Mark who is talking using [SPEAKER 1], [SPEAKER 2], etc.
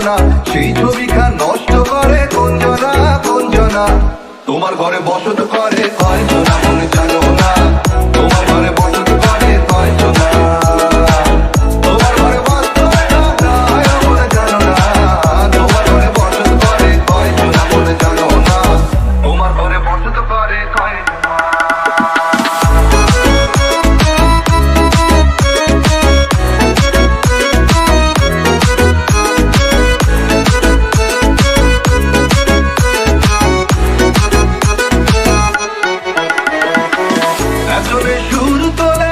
[SPEAKER 1] কুঞ্জনা সেই ছবিখান নষ্ট করে কুঞ্জনা জনা তোমার ঘরে বসত করে কয়জনা মনে জানো না সুর তোলে